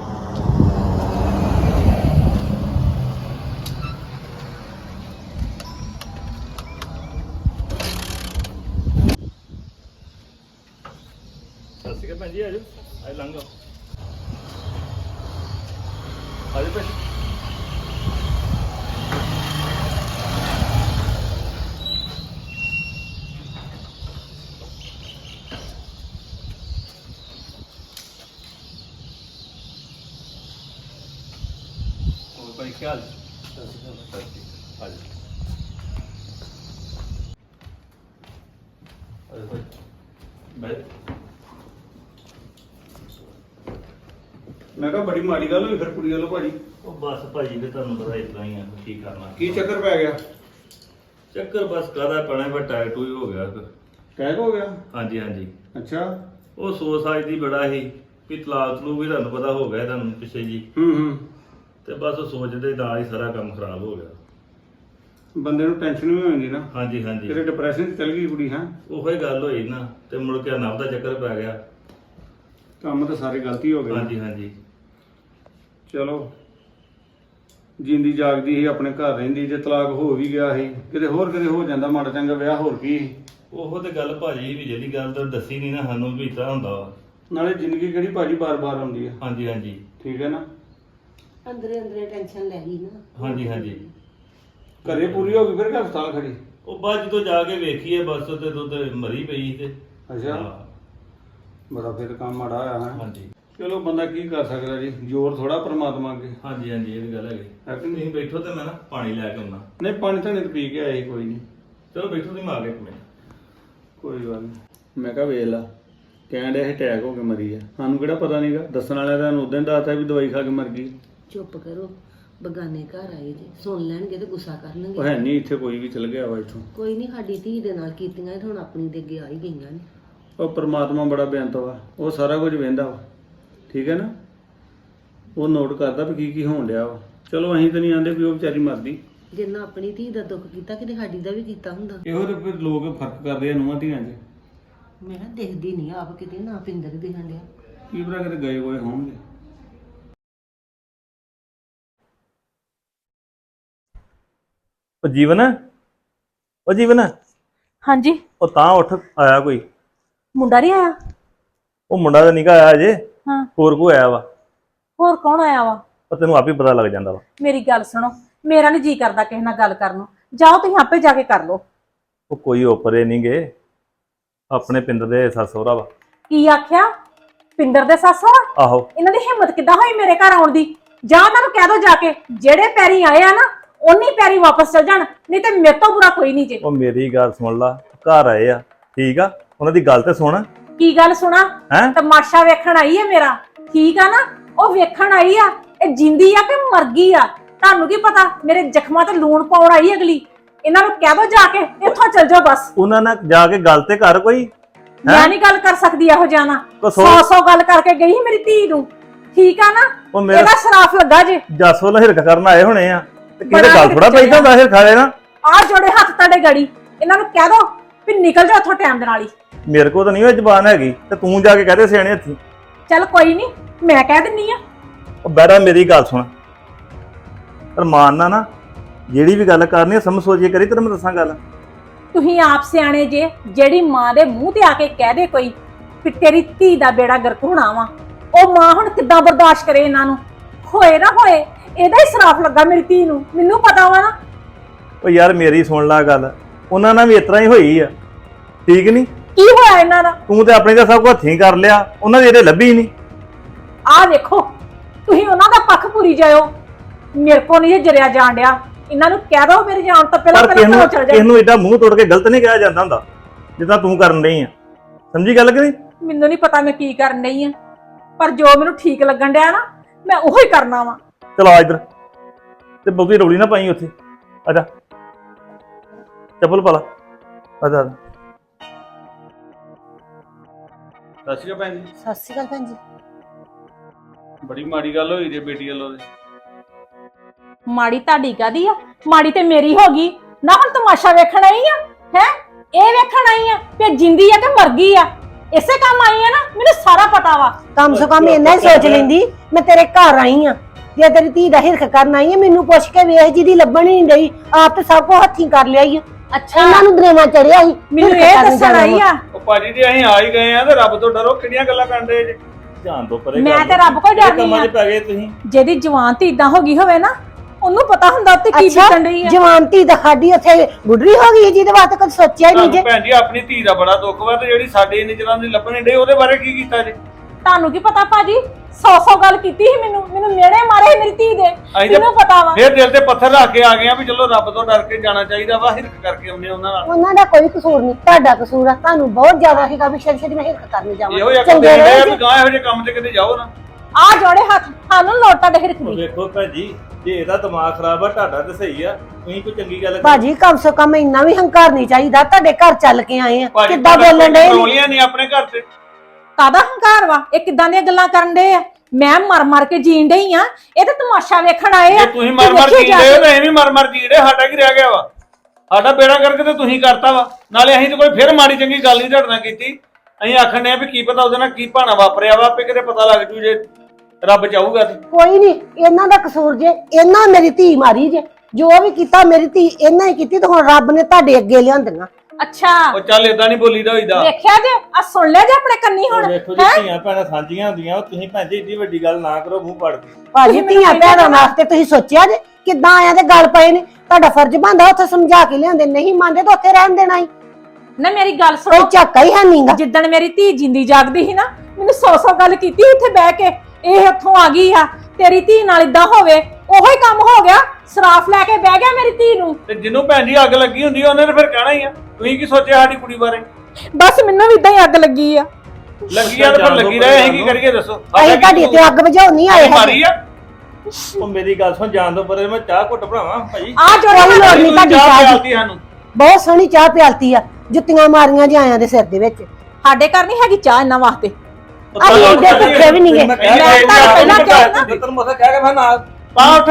ਸਤਿ ਸ਼੍ਰੀ ਅਕਾਲ ਭੈਣ ਜੀ ਆਜੋ ਆਏ ਲੰਘੋ ਆਜੋ ਭੈਣ ਕੀ ਮੈਂ ਕਿਹਾ ਬੜੀ ਮਾੜੀ ਗੱਲ ਹੋਈ ਫਿਰ ਕੁੜੀ ਵੱਲੋਂ ਭਾਜੀ। ਉਹ ਬਸ ਭਾਜੀ ਫਿਰ ਤੁਹਾਨੂੰ ਪਤਾ ਇਦਾਂ ਹੀ ਆ ਕੀ ਕਰਨਾ। ਕੀ ਚੱਕਰ ਪੈ ਗਿਆ? ਚੱਕਰ ਬਸ ਕਾਦਾ ਪੈਣਾ ਟਾਇਰ ਟੂਈ ਹੋ ਗਿਆ। ਕਹਿ ਹੋ ਗਿਆ? ਹਾਂਜੀ ਹਾਂਜੀ। ਅੱਛਾ। ਉਹ ਸੋਚ ਸਾਜਦੀ ਬੜਾ ਸੀ ਵੀ ਤਲਾਕ ਤਲੂ ਵੀ ਤੁਹਾਨੂੰ ਪਤਾ ਹੋ ਗਿਆ ਤੁਹਾਨੂੰ ਪਿੱਛੇ ਜੀ। ਹੂੰ ਹੂੰ। ਤੇ ਬਸ ਸੋਚਦੇ ਨਾਲ ਹੀ ਸਾਰਾ ਕੰਮ ਖਰਾਬ ਹੋ ਗਿਆ। ਬੰਦੇ ਨੂੰ ਟੈਨਸ਼ਨ ਵੀ ਹੋ ਜਾਂਦੀ ਨਾ। ਹਾਂਜੀ ਹਾਂਜੀ। ਤੇਰੇ ਡਿਪਰੈਸ਼ਨ 'ਚ ਚਲ ਗਈ ਕੁੜੀ ਹਾਂ? ਉਹੋ ਹੀ ਗੱਲ ਹੋਈ ਨਾ ਤੇ ਮੁੜ ਕੇ ਨਵ ਦਾ ਚੱਕਰ ਪੈ ਗਿਆ। ਕੰਮ ਤਾਂ ਸਾਰੇ ਗਲਤੀ ਹੋ ਗਈ ਹਾਂਜੀ ਹਾਂਜੀ। ਚਲੋ। ਜਿੰਦੀ ਜਾਗਦੀ ਸੀ ਆਪਣੇ ਘਰ ਰਹਿੰਦੀ ਜੇ ਤਲਾਕ ਹੋ ਵੀ ਗਿਆ ਸੀ ਕਿਤੇ ਹੋਰ ਕਿਤੇ ਹੋ ਜਾਂਦਾ ਮਾੜਾ ਚੰਗਾ ਵਿਆਹ ਹੋਰ ਕੀ ਸੀ। ਉਹੋ ਤੇ ਗੱਲ ਭਾਜੀ ਵੀ ਜਿਹੜੀ ਗੱਲ ਤਾਂ ਦੱਸੀ ਨਹੀਂ ਨਾ ਸਾਨੂੰ ਵੀ ਇਤਰਾ ਹੁੰਦਾ ਵਾ। ਨਾਲੇ ਜ਼ਿੰਦਗੀ ਕਿਹੜੀ ਭਾਜੀ ਬਾਰ-ਬਾਰ ਆਉਂਦੀ ਹੈ ਹਾਂਜੀ ਹਾਂਜੀ। ਠੀਕ ਹੈ ਨਾ? ਅੰਦਰੇ ਅੰਦਰੇ ਟੈਨਸ਼ਨ ਲੈ ਗਈ ਨਾ। ਹਾਂਜੀ ਹਾਂਜੀ। ਘਰੇ ਪੂਰੀ ਹੋ ਗਈ ਫਿਰ ਕਿ ਹਸਪਤਾਲ ਖੜੀ? ਉਹ ਬਾਅਦ ਜਦੋਂ ਜਾ ਕੇ ਵੇਖੀਏ ਬਸ ਤੇ ਦੁੱਧ ਮਰੀ ਪਈ ਤੇ। ਅੱਛਾ। ਹਾਂ, ਬੜਾ ਫਿਰ ਕੰਮ ਮਾੜਾ ਆਇਆ ਹੈ। ਹਾਂਜੀ। ਚਲੋ ਬੰਦਾ ਕੀ ਕਰ ਸਕਦਾ ਜੀ? ਜ਼ੋਰ ਥੋੜਾ ਪ੍ਰਮਾਤਮਾ ਅੱਗੇ। ਹਾਂਜੀ ਹਾਂਜੀ ਇਹ ਵੀ ਗੱਲ ਹੈਗੀ। ਹੈ ਕਿ ਨਹੀਂ? ਤੁਸੀਂ ਬੈਠੋ ਤੇ ਮੈਂ ਨਾ ਪਾਣੀ ਲੈ ਕੇ ਆਉਣਾ। ਨਹੀਂ ਪਾਣੀ ਤਾਂ ਨਹੀਂ ਪੀ ਕੇ ਆਏ ਕੋਈ ਨਹੀਂ। ਚਲੋ ਬੈਠੋ ਤੁਸੀਂ ਮਾਰ ਕੇ ਇੱਕ ਮਿੰਟ। ਕੋਈ ਗੱਲ ਨਹੀਂ। ਮੈਂ ਕਿਹਾ ਵੇਖ ਲਾ ਕਹਿਣ ਡਿਆ ਅਟੈਕ ਹੋ ਕੇ ਮਰੀ ਆ। ਸਾਨੂੰ ਕਿਹੜਾ ਪਤਾ ਨਹੀਂਗਾ ਦੱਸਣ ਵਾਲਿਆਂ ਦਾ ਉਦੋਂ ਹੀ ਦੱਸਤਾ ਵੀ ਦਵਾਈ ਖਾ ਕੇ ਮਰ ਗਈ। ਚੁੱਪ ਕਰੋ ਬਗਾਨੇ ਘਰ ਆਏ ਜੀ ਸੁਣ ਲੈਣਗੇ ਤੇ ਗੁੱਸਾ ਉਹ ਕਰਨਗੇ ਹੈ ਨਹੀਂ ਇੱਥੇ ਕੋਈ ਵੀ ਚਲ ਗਿਆ ਵਾ ਇੱਥੋਂ। ਕੋਈ ਨਹੀਂ ਸਾਡੀ ਧੀ ਦੇ ਨਾਲ ਕੀਤੀਆਂ ਤੇ ਹੁਣ ਆਪਣੀ ਦੇ ਅੱਗੇ ਆ ਹੀ ਗਈਆਂ ਨੇ। ਉਹ ਪ੍ਰਮਾਤਮਾ ਬੜਾ ਬੇਅੰਤ ਵਾ ਉਹ ਸਾਰਾ ਕੁਝ ਵੇਂਦਾ ਵਾ। ਠੀਕ ਹੈ ਨਾ? ਉਹ ਨੋਟ ਕਰਦਾ ਵੀ ਕੀ ਕੀ ਹੋਣ ਡਿਆ ਵਾ। ਚਲੋ ਅਸੀਂ ਤਾਂ ਨਹੀਂ ਆਂਦੇ ਵੀ ਉਹ ਵਿਚਾਰੀ ਮਰਦੀ। ਜਿੰਨਾ ਆਪਣੀ ਧੀ ਦਾ ਦੁੱਖ ਕੀਤਾ ਕਿਤੇ ਸਾਡੀ ਦਾ ਵੀ ਕੀਤਾ ਹੁੰਦਾ। ਇਹੋ ਤੇ ਫਿਰ ਲੋਕ ਫ਼ਰਕ ਕਰਦੇ ਆ ਨੂੰਹਾਂ ਧੀਆਂ 'ਚ। ਮੈਂ ਕਿਹਾ ਦੇਖਦੀ ਨਹੀਂ ਆਪ ਕਿਤੇ ਨਾ ਪਿੰਦਰ ਦਿਖਣ ਡਿਆ। ਕੀ ਪਤਾ ਕਿਤੇ ਗਏ ਹੋਏ ਹੋਣਗੇ। ਉਹ ਜੀਵਨ ਉਹ ਜੀਵਨ ਹਾਂਜੀ। ਉਹ ਤਾਂ ਉੱਠ ਆਇਆ ਕੋਈ। ਮੁੰਡਾ ਨਹੀਂ ਆਇਆ? ਉਹ ਮੁੰਡਾ ਤਾਂ ਨਿਕਾ ਆਇਆ ਅਜੇ ਹਾਂ। ਹੋਰ ਕੋ ਆਇਆ ਵਾ? ਹੋਰ ਕੌਣ ਆਇਆ ਵਾ? ਉਹ ਤੈਨੂੰ ਆਪ ਹੀ ਪਤਾ ਲੱਗ ਜਾਂਦਾ ਵਾ। ਮੇਰੀ ਗੱਲ ਸੁਣੋ। ਮੇਰਾ ਨਹੀਂ ਜੀ ਕਰਦਾ ਕਿਸੇ ਨਾਲ ਗੱਲ ਕਰਨ ਨੂੰ। ਜਾਓ ਤੁਸੀਂ ਆਪੇ ਜਾ ਕੇ ਕਰ ਲਓ। ਉਹ ਕੋਈ ਉਪਰੇ ਨਹੀਂ ਗਏ ਆਪਣੇ ਪਿੰਡ ਦੇ ਸੱਸ ਸਹੁਰਾ ਵਾ। ਕੀ ਆਖਿਆ? ਪਿੰਦਰ ਦੇ ਸੱਸ ਵਾ ਆਹੋ। ਇਹਨਾਂ ਦੀ ਹਿੰਮਤ ਕਿੱਦਾਂ ਹੋਈ ਮੇਰੇ ਘਰ ਆਉਣ ਦੀ? ਜਾਂ ਉਹਨਾਂ ਨੂੰ ਕਹਿ ਦੋ ਜਾ ਕੇ। ਜਿਹੜੇ ਪੈਰੀ ਆਏ ਆ ਨਾ ਉਨੀ ਪੈਰੀ ਵਾਪਸ ਚਲ ਜਾਣ ਨਹੀਂ ਤੇ ਮੇਰੇ ਤੋਂ ਬੁਰਾ ਕੋਈ ਨਹੀਂ ਜੇ। ਉਹ ਮੇਰੀ ਗੱਲ ਸੁਣ ਲਾ ਘਰ ਆਏ ਆ ਠੀਕ ਆ? ਉਹਨਾਂ ਦੀ ਗੱਲ ਤੇ ਸੁਣ। ਕੀ ਗੱਲ ਸੁਣਾ? ਹੈਂ? ਤਮਾਸ਼ਾ ਵੇਖਣ ਆਈ ਹੈ ਮੇਰਾ। ਠੀਕ ਆ ਨਾ? ਉਹ ਵੇਖਣ ਆਈ ਆ ਇਹ ਜਿੰਦੀ ਆ ਕਿ ਮਰ ਗਈ ਆ? ਤੁਹਾਨੂੰ ਕੀ ਪਤਾ? ਮੇਰੇ ਜ਼ਖਮਾਂ ਤੇ ਲੂਣ ਪਾਉਣ ਆਈ ਅਗਲੀ। ਇਹਨਾਂ ਨੂੰ ਕਹਿ ਦੋ ਜਾ ਕੇ ਇੱਥੋਂ ਚਲ ਜਾਓ ਬਸ। ਉਹਨਾਂ ਨਾਲ ਜਾ ਕੇ ਗੱਲ ਤੇ ਕਰ ਕੋਈ। ਮੈਂ ਨਹੀਂ ਗੱਲ ਕਰ ਸਕਦੀ ਇਹੋ ਸੌ ਸੋ ਸੌ ਗੱਲ ਕਰਕੇ ਗਈ ਸੀ ਮੇਰੀ ਧੀ ਨੂੰ। ਠੀਕ ਆ ਨਾ? ਉਹ ਮੇਰਾ ਇਹਦਾ ਸ਼ਰਾਫ ਲੱਗਾ ਜੇ। ਜੱਸ ਵੱਲ ਹਿਰਕ ਕਰਨ ਆਏ ਹੋਣੇ ਆ। ਤੇ ਕਿਹਦੇ ਬੜਾ ਗੱਲ ਥੋੜਾ ਪੈਂਦਾ ਹੁੰਦਾ ਹਿਰਖਾ ਦੇ ਨਾ। ਆ ਜੋੜੇ ਹੱਥ ਤੁਹਾਡੇ ਗੜੀ ਇਹਨਾਂ ਨੂੰ ਕਹਿ ਦੋ ਵੀ ਨਿਕਲ ਜਾ ਉੱਥੋਂ ਟਾਈਮ ਦੇ ਨਾਲ ਹੀ। ਮੇਰੇ ਕੋਲ ਤਾਂ ਨਹੀਂ ਉਹ ਜ਼ਬਾਨ ਹੈਗੀ ਤੇ ਤੂੰ ਜਾ ਕੇ ਕਹਦੇ ਸਿਆਣੇ ਹੱਥੀ ਚੱਲ ਕੋਈ ਨਹੀਂ ਮੈਂ ਕਹਿ ਦਿੰਨੀ ਆ। ਉਹ ਬੈਰਾ ਮੇਰੀ ਗੱਲ ਸੁਣ। ਪਰ ਮਾਨਨਾ ਨਾ ਜਿਹੜੀ ਵੀ ਗੱਲ ਕਰਨੀ ਆ ਸਮਝ ਸੋਚੀਏ ਕਰੀ ਤੈਨੂੰ ਮੈਂ ਦੱਸਾਂ ਗੱਲ। ਤੁਸੀਂ ਆਪ ਸਿਆਣੇ ਜੇ ਜਿਹੜੀ ਮਾਂ ਦੇ ਮੂੰਹ ਤੇ ਆ ਕੇ ਕਹਿ ਦੇ ਕੋਈ ਵੀ ਤੇਰੀ ਧੀ ਦਾ ਬੇੜਾ ਗਰਕ ਹੋਣਾ ਵਾ ਉਹ ਮਾਂ ਹੁਣ ਕਿੱਦਾਂ ਬਰਦਾਸ਼ਤ ਕਰੇ ਇਹਨਾਂ ਨੂੰ? ਹੋਏ ਨਾ ਹੋਏ ਇਹਦਾ ਹੀ ਸਰਾਫ ਲੱਗਾ ਮੇਰੀ ਧੀ ਨੂੰ ਮੈਨੂੰ ਪਤਾ ਵਾ ਨਾ। ਉਹ ਯਾਰ ਮੇਰੀ ਸੁਣ ਲੈ ਗੱਲ ਉਹਨਾਂ ਨਾਲ ਵੀ ਇਤਰਾ ਹੀ ਹੋਈ ਆ। ਠੀਕ ਨਹੀਂ ਕੀ ਹੋਇਆ ਇਹਨਾਂ ਦਾ? ਤੂੰ ਤੇ ਆਪਣੇ ਦਾ ਸਭ ਕੁਝ ਹੱਥੀਂ ਕਰ ਲਿਆ ਉਹਨਾਂ ਦੀ ਇਹਦੇ ਲੱਭੀ ਨਹੀਂ ਆਹ ਵੇਖੋ ਤੁਸੀਂ ਉਹਨਾਂ ਦਾ ਪੱਖ ਪੂਰੀ ਜਾਇਓ। ਮੇਰੇ ਕੋ ਨਹੀਂ ਇਹ ਜਰਿਆ ਜਾਣ ਡਿਆ। ਇਹਨਾਂ ਨੂੰ ਕਹਿ ਦੋ ਮੇਰੇ ਜਾਣ ਤੋਂ ਪਹਿਲਾਂ ਪਰ ਪਹਿਲਾਂ ਕਿਹਨੂੰ ਚਲ ਜਾਏ ਕਿਹਨੂੰ ਏਡਾ ਮੂੰਹ ਤੋੜ ਕੇ ਗਲਤ ਨਹੀਂ ਕਿਹਾ ਜਾਂਦਾ ਹੁੰਦਾ ਜਿੱਦਾਂ ਤੂੰ ਕਰਨ ਰਹੀ ਆ। ਸਮਝੀ ਗੱਲ ਕਿ ਨਹੀਂ? ਮੈਨੂੰ ਨਹੀਂ ਪਤਾ ਮੈਂ ਕੀ ਕਰਨ ਨਹੀਂ ਆ। ਪਰ ਜੋ ਮੈਨੂੰ ਠੀਕ ਲੱਗਣ ਡਿਆ ਨਾ ਮੈਂ ਉਹੋ ਹੀ ਕਰਨਾ ਵਾ। ਚਲ ਆ ਇੱਧਰ। ਤੇ ਬਹੁਤੀ ਰੌਲੀ ਨਾ ਪਾਈ ਉੱਥੇ। ਆ ਜਾ। ਚੱਪਲ ਪਾ ਲਾ। ਆ ਜਾ। ਸਤਿ ਸ਼੍ਰੀ ਅਕਾਲ ਭੈਣ ਜੀ। ਸਤਿ ਸ਼੍ਰੀ ਅਕਾਲ ਭੈਣ ਜੀ। ਬੜੀ ਮਾੜੀ ਗੱਲ ਹੋਈ ਜੇ ਬੇਟੀ ਵੱਲੋਂ ਤੇ। ਮਾੜੀ ਤੁਹਾਡੀ ਕਾਦੀ ਆ? ਮਾੜੀ ਤੇ ਮੇਰੀ ਹੋ ਗਈ। ਨਾ ਹੁਣ ਤਮਾਸ਼ਾ ਵੇਖਣ ਆਈ ਆ? ਹੈ? ਇਹ ਵੇਖਣ ਆਈ ਆ ਕਿ ਜਿੰਦੀ ਆ ਕਿ ਮਰ ਗਈ ਆ? ਇਸੇ ਕੰਮ ਆਈ ਆ ਨਾ? ਮੈਨੂੰ ਸਾਰਾ ਪਤਾ ਵਾ। ਕਮ ਸੇ ਕਮ ਇੰਨਾ ਹੀ ਸੋਚ ਲੈਂਦੀ। ਮੈਂ ਤੇਰੇ ਘਰ ਆਈ ਆ। ਜੇ ਤੇਰੀ ਧੀ ਦਾ ਹਿਰਖ ਕਰਨ ਆ ਮੈਨੂੰ ਪੁੱਛ ਕੇ ਵੇਖ ਜਿਹਦੀ ਲੱਭਣ ਹੀ ਨਹੀਂ ਡਈ। ਆਪ ਤੇ ਸਭ ਕੋ ਹੱਥੀਂ ਕਰ ਲਿਆ ਆ। ਅੱਛਾ। ਇਹਨਾਂ ਨੂੰ ਦਰੇਵਾ ਚੜਿਆ ਸੀ ਮੈਨੂੰ ਇਹ ਦੱਸਣ ਆਈ। ਆ। ਉਹ ਭਾਜੀ ਜੀ ਅਸੀਂ ਆ ਹੀ ਗਏ ਆ ਤੇ ਰੱਬ ਤੋਂ ਡਰੋ ਕਿਹੜੀਆਂ ਗੱਲਾਂ ਕਰਦੇ ਜੇ? ਧਿਆਨ ਦੋ ਪਰੇ ਮੈਂ। ਤੇ ਰੱਬ ਇਹ ਡਰਦੀ ਆ 'ਚ ਪੈ ਗਏ ਤੁਸੀਂ। ਜਿਹਦੀ ਜਵਾਨ ਤੇ ਇਦਾਂ ਹੋ ਗਈ ਹੋਵੇ ਨਾ ਉਹਨੂੰ ਪਤਾ ਹੁੰਦਾ ਉੱਤੇ ਕੀ ਬੀਤਣ ਰਹੀ ਆ। ਜਵਾਨ ਧੀ ਦਾ ਸਾਡੀ ਉੱਥੇ ਬੁੱਢੀ ਹੋ ਗਈ ਜਿਹਦੇ ਵਾਸਤੇ ਕਦੇ ਸੋਚਿਆ ਹੀ ਨਹੀਂ ਜੇ। ਭੈਣ ਜੀ ਆਪਣੀ ਧੀ ਦਾ ਬੜਾ ਦੁੱਖ ਵਾ ਤੇ ਜਿਹੜੀ ਸਾਡੇ ਇੰਨੇ ਚਿਰਾਂ ਦੀ ਲੱਭਣ ਡੇ ਉਹਦੇ ਬਾਰੇ ਕੀ ਕੀਤਾ ਜੇ? ਤੁਹਾਨੂੰ ਕੀ ਪਤਾ ਭਾਜੀ? ਸੌ ਸੌ ਗੱਲ ਕੀਤੀ ਸੀ ਮੈਨੂੰ। ਮੈਨੂੰ ਮੇੜੇ ਮਾਰੇ ਸੀ ਮੇਰੀ ਧੀ ਦੇ। ਅਸੀਂ ਪਤਾ ਵਾ। ਫੇਰ ਦਿਲ ਤੇ ਪੱਥਰ ਰੱਖ ਕੇ ਆ ਗਏ ਆ ਵੀ ਚਲੋ ਰੱਬ ਤੋਂ ਡਰ ਕੇ ਜਾਣਾ ਚਾਹੀਦਾ ਵਾ ਹਿਰਕ ਕਰਕੇ ਆਉਂਦੇ ਉਹਨਾਂ ਨਾਲ। ਉਹਨਾਂ ਦਾ ਕੋਈ ਕਸੂਰ ਨਹੀਂ ਤੁਹਾਡਾ ਕਸੂਰ ਆ। ਤੁਹਾਨੂੰ ਬਹੁਤ ਜ਼ਿਆਦਾ ਸੀਗਾ ਵੀ ਛੇਤੀ ਛੇਤੀ ਮੈਂ ਹਿਰਕ ਕਰਨ ਜਾਵਾਂ। ਇਹੋ ਜਿਹਾ ਚੰਗੇ ਕਰਦੇ ਰਹੇ। ਵੀ ਗਾਂ ਇਹੋ ਜਿਹੇ ਕੰਮ ਤੇ ਕਿਤੇ ਜਾਓ ਨਾ। ਆ ਜੋੜੇ ਹੱਥ ਸਾਨੂੰ ਲੋਟਾ ਦੇ ਹਿਰਖ ਉਹ ਦੀ ਵੇਖੋ ਭੈਜੀ ਜੇ ਇਹਦਾ ਦਿਮਾਗ ਖਰਾਬ ਆ ਤੁਹਾਡਾ ਤੇ ਸਹੀ ਆ। ਤੁਸੀਂ ਕੋਈ ਚੰਗੀ ਗੱਲ ਭਾਜੀ ਕਮ ਸੇ ਕਮ ਇੰਨਾ ਵੀ ਹੰਕਾਰ ਨਹੀਂ ਚਾਹੀਦਾ ਤੁਹਾਡੇ ਘਰ ਚੱਲ ਕੇ ਆਏ ਆ। ਭਾਜੀ ਕਿੱਦਾਂ ਬੋਲਣ ਦੇ ਰੋਲੀਆਂ ਨਹੀਂ ਆਪਣੇ ਘਰ ਤੇ। ਕਾਦਾ ਹੰਕਾਰ ਵਾ? ਇਹ ਕਿਦਾਂ ਦੀਆਂ ਗੱਲਾਂ ਕਰਨ ਦੇ ਆ? ਮੈਂ ਮਰ ਮਰ ਕੇ ਜੀਣ ਡਈ ਆ। ਇਹ ਤਾਂ ਤਮਾਸ਼ਾ ਵੇਖਣ ਆਏ ਆ। ਜੇ ਤੁਸੀਂ ਮਰ ਮਰ ਜਾ ਜੀਂਦੇ ਹੋ। ਤਾਂ ਐਵੇਂ ਮਰ ਮਰ ਜੀੜੇ ਸਾਡਾ ਕੀ ਰਹਿ ਗਿਆ ਵਾ? ਸਾਡਾ ਬੇੜਾ ਕਰਕੇ ਤੇ ਤੁਸੀਂ ਕਰਤਾ ਵਾ। ਨਾਲੇ ਅਸੀਂ ਤਾਂ ਕੋਈ ਫਿਰ ਮਾੜੀ ਚੰਗੀ ਗੱਲ ਨਹੀਂ ਤੁਹਾਡੇ ਨਾਲ ਕੀਤੀ। ਅਸੀਂ ਆਖਣ ਨੇ ਵੀ ਕੀ ਪਤਾ ਉਹਦੇ ਨਾਲ ਕੀ ਭਾਣਾ ਵਾਪਰਿਆ ਵਾ ਆਪੇ ਕਿਤੇ ਪਤਾ ਲੱਗ ਜੂ ਜੇ ਰੱਬ ਚਾਹੂਗਾ ਤੇ। ਕੋਈ ਨਹੀਂ ਇਹਨਾਂ ਦਾ ਕਸੂਰ ਜੇ ਇਹਨਾਂ ਮੇਰੀ ਧੀ ਮਾਰੀ ਜੇ। ਜੋ ਵੀ ਕੀਤਾ ਮੇਰੀ ਧੀ ਇਹਨਾਂ ਹੀ ਕੀਤੀ ਤੇ ਹੁਣ ਰੱਬ ਨੇ ਤੁਹਾਡੇ ਅੱਗੇ ਲਿਆਂਦੀਆਂ ਅੱਛਾ। ਉਹ ਚੱਲ ਇਦਾਂ ਨਹੀਂ ਬੋਲੀਦਾ ਹੋਈਦਾ। ਵੇਖਿਆ ਜੇ? ਆ ਸੁਣ ਲਿਆ ਜੇ ਆਪਣੇ ਕੰਨੀ ਹੁਣ ਵੇਖੋ ਜੀ ਧੀਆਂ ਭੈਣਾਂ ਸਾਂਝੀਆਂ ਹੁੰਦੀਆਂ ਉਹ ਤੁਸੀਂ ਭੈਣ ਜੀ ਏਡੀ ਵੱਡੀ ਗੱਲ ਨਾ ਕਰੋ ਮੂੰਹ ਪੜ ਕੇ। ਭਾਜੀ ਧੀਆਂ ਭੈਣਾਂ ਵਾਸਤੇ ਤੁਸੀਂ ਸੋਚਿਆ ਜੇ? ਕਿੱਦਾਂ ਆਇਆ ਤੇ ਗੱਲ ਪਏ ਨੇ? ਤੁਹਾਡਾ ਫਰਜ਼ ਬਣਦਾ ਉੱਥੇ ਸਮਝਾ ਕੇ ਲਿਆਂਦੇ ਨਹੀਂ ਮੰਨਦੇ ਤਾਂ ਉੱਥੇ ਰਹਿਣ ਦੇਣਾ ਹੀ। ਨਾ ਮੇਰੀ ਗੱਲ ਕੋਈ ਸੁਣੋ ਝਾਕਾ ਹੀ ਹੈ ਨਹੀਂਗਾ ਜਿੱਦਣ ਮੇਰੀ ਧੀ ਜਿੰਦੀ ਜਾਗਦੀ ਸੀ ਨਾ ਮੈਨੂੰ ਸੌ ਸੌ ਗੱਲ ਕੀਤੀ ਉੱਥੇ ਬਹਿ ਕੇ ਇਹ ਇੱਥੋਂ ਆ ਗਈ ਆ। ਤੇਰੀ ਧੀ ਨਾਲ ਇਦਾਂ ਹੋਵੇ ਉਹੋ ਹੀ ਕੰਮ ਹੋ ਗਿਆ। ਸਰਾਫ ਲੈ ਕੇ ਬਹਿ ਗਿਆ ਮੇਰੀ ਧੀ ਨੂੰ। ਤੇ ਜਿਹਨੂੰ ਭੈਣ ਜੀ ਅੱਗ ਲੱਗੀ ਹੁੰਦੀ ਆ ਉਹਨੇ ਤਾਂ ਫਿਰ ਕਹਿਣਾ ਹੀ ਆ। ਤੁਸੀਂ ਕੀ ਸੋਚਿਆ ਸਾਡੀ ਕੁੜੀ ਬਾਰੇ? ਬਸ ਮੈਨੂੰ ਵੀ ਇਦਾਂ ਹੀ ਅੱਗ ਲੱਗੀ ਆ। ਲੱਗੀ ਆ ਤਾਂ ਫਿਰ ਲੱਗੀ ਰਹੇ ਅਸੀਂ ਕੀ ਕਰੀਏ ਦੱਸੋ? ਅਸੀਂ ਤੁਹਾਡੀ ਤੇ? ਅੱਗ ਬੁਝਾਉਣ ਨਹੀਂ ਆਏ ਮਾਰੀ ਆ? ਉਹ ਮੇਰੀ ਗੱਲ ਸੁਣ ਜਾਣ ਤੋਂ ਪਰੇ ਮੈਂ ਚਾਹ ਘੁੱਟ ਬਣਾਵਾਂ ਭਾਜੀ ਆ ਕੋਈ ਲੋੜ ਨਹੀਂ ਤੁਹਾਡੀ ਚਾਹ ਚਾਹ ਦੀ ਸਾਨੂੰ। ਬਹੁਤ ਸੋਹਣੀ ਚਾਹ ਪਿਆਲਤੀ ਆ ਜੁੱਤੀਆਂ ਮਾਰੀਆਂ ਜੇ ਆਇਆਂ ਦੇ ਸਿਰ ਦੇ ਵਿੱਚ। ਸਾਡੇ ਘਰ ਨਹੀਂ ਹੈਗੀ ਚਾਹ ਇਹਨਾਂ ਵਾਸਤੇ। ਅਸੀਂ ਏਡੇ ਭੁੱਖੇ ਵੀ ਨਹੀਂਗੇ ਮੈਂ ਕਹਿ ਮੈਂ ਤਾਂ ਪਹਿਲਾਂ ਕਿਹਾ ਨਾ ਤੈਨੂੰ ਮਸਾ ਕਹਿ ਕੇ ਮੈਂ ਨਾ ਤਾਂ ਉੱਠ।